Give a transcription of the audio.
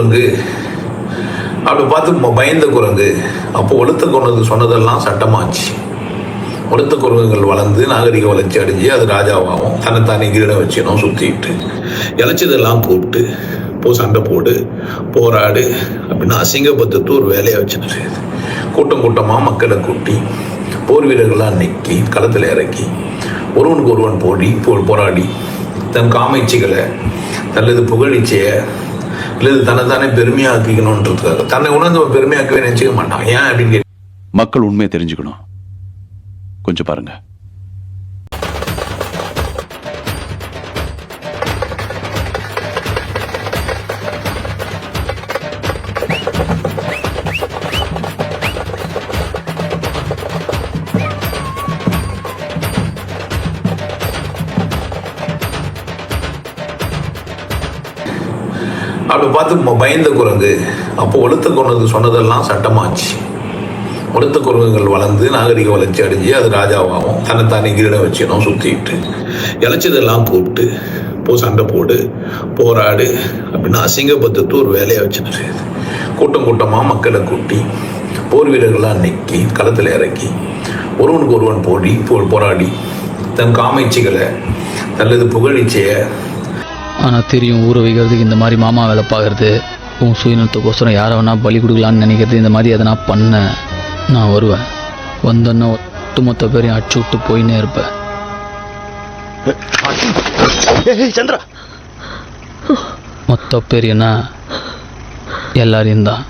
குரங்கு. அப்படி பார்த்து பயந்த குரங்கு. அப்போ ஒழுத்த குரங்கு சொன்னதெல்லாம் சட்டமாச்சு. ஒழுத்த குரங்குகள் வளர்ந்து நாகரிக வளர்ச்சி அடைஞ்சு அது ராஜாவாகும் தன்னைத்தானே கிரீடம் வச்சிடும் சுற்றிட்டு இழைச்சதெல்லாம் கூப்பிட்டு போ சண்டை போடு போராடு அப்படின்னு அசிங்கபத்தத்து ஒரு வேலையாக வச்சுட்டு கூட்டம் கூட்டமாக மக்களை கூட்டி போர் வீரர்களாக நெக்கி களத்தில் இறக்கி ஒருவனுக்கு ஒருவன் போடி போ போராடி தன் காமைச்சிகளை தனது இல்லை தன்னை தானே பெருமையாக்கிக்கணும்ன்றதுக்காக தன்னை உணர்ந்து பெருமையாக்கவே நினச்சிக்க மாட்டான். ஏன் அப்படின்னு மக்கள் உண்மையை தெரிஞ்சுக்கணும். கொஞ்சம் பாருங்க. அப்படி பார்த்து பயந்த குரங்கு. அப்போ ஒழுத்த குரங்கு சொன்னதெல்லாம் சட்டமாச்சு. ஒழுத்த குரங்குகள் வளர்ந்து நாகரிக வளர்ச்சி அடைஞ்சு அது ராஜாவாகும். தன்னைத்தானே கிரீடம் வச்சிடும் சுற்றிட்டு இழைச்சதெல்லாம் கூப்பிட்டு போ சண்டை போடு போராடு அப்படின்னு அசிங்கபத்தத்து ஒரு வேலையாக வச்சுட்டு கூட்டம் கூட்டமாக மக்களை கூட்டி போர் வீரர்களாக நெக்கி களத்தில் இறக்கி ஒருவனுக்கு ஒருவன் போடி போ போராடி தன் காமைச்சிகளை தனது புகழிச்சையை ஆனால் தெரியும் ஊரை வைக்கிறதுக்கு இந்த மாதிரி மாமா வேலை பார்க்குறது உன் சுயநலத்துக்கோசரம் யாரை வேணா பலி கொடுக்கலான்னு நினைக்கிறது இந்த மாதிரி எதனா பண்ண நான் வருவேன். வந்தேன்னா ஒட்டுமொத்த பேரையும் அடிச்சு விட்டு போயின்னே இருப்பேன். சந்திரா. மொத்த பேர் என்ன? எல்லாரையும் தான்.